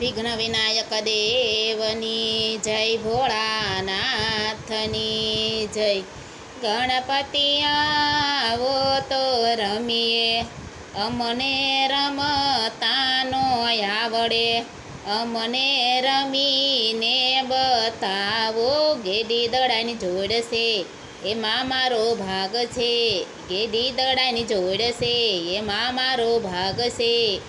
વિઘ્ન વિનાયક દેવની જય ભોળાનાથની જય. ગણપતિ આવો તો રમીએ, અમને રમતાનો આવડે. અમને રમીને બતાવો ગેડી દડાની જોડશે એમાં મારો ભાગ છે. ગેડી દડાની જોડશે એમાં મારો ભાગ છે.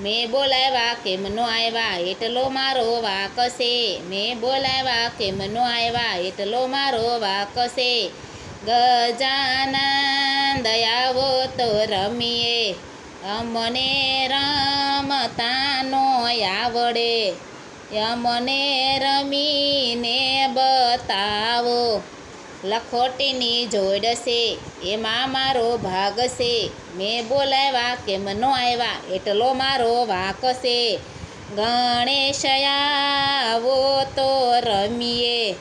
મેં બોલાવ્યા કેમ નો આવ્યા એટલો મારો વાક છે. મેં બોલાવ્યા કેમ નો આવ્યા એટલો મારો વાક છે. ગજાનંદ દયાવો તો રમીએ. અમને રમતાનો આવડે. અમને રમીને બતાવો. લખોટીની જોડશે એમાં મારો ભાગ છે. મેં બોલાવ્યા કેમ નો આવ્યા, એટલો મારો વાક છે. ગણેશ આવો તો રમીએ,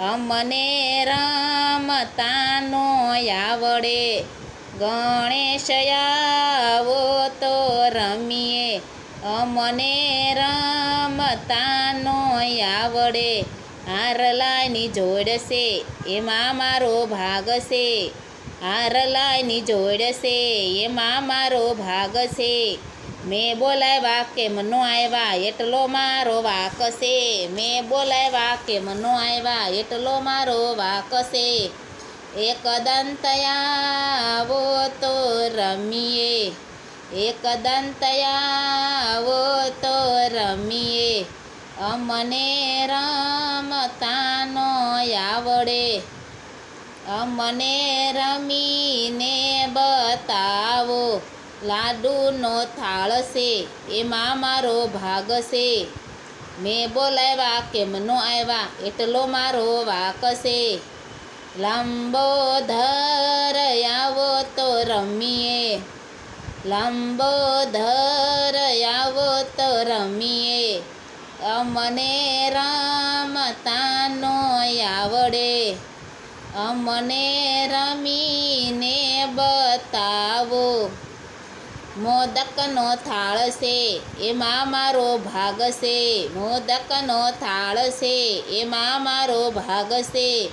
અમને રમતાનો આવડે. ગણેશ આવો તો રમીએ, અમને રમતાનો આવડે. હારલાની જોડશે એમાં મારો ભાગ છે. હારલાની જોડશે એમાં મારો ભાગ છે. મેં બોલાવ્યા કેમ નો આવ્યા, એટલો મારો વાક છે. મેં બોલાવ્યા કેમ નો આવ્યા, એટલો મારો વાક છે. એક દંતયાવો તો રમીએ, એક દંતયાવો તો રમીએ. અમને રમતાનો આવડે. અમને રમીને બતાવો, લાડુનો થાળ છે, એમાં મારો ભાગ છે. મેં બોલાવ્યા કેમનો આવ્યા, એટલો મારો વાક છે. લંબોધર આવો તો રમીએ. લંબોધર આવો તો રમીએ. અમને રમતાનો આવડે. અમને રમીને બતાવો. મોદકનો થાળ છે, એમાં મારો ભાગ છે. મોદકનો થાળ છે, એમાં મારો ભાગ છે.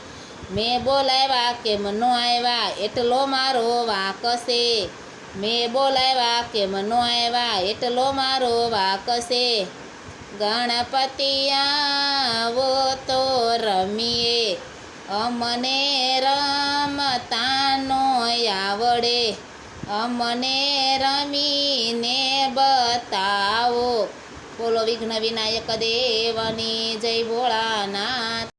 મેં બોલાવ્યા કેમ નો આવ્યા, એટલો મારો વાક છે. મેં બોલાવ્યા કેમ નો આવ્યા, એટલો મારો વાક છે. ગણપતિ તો રમીએ. અમને રમતાનો આવડે. અમને રમીને બતાવો. બોલો વિઘ્ન વિનાયક દેવની જય ભોળાનાથ.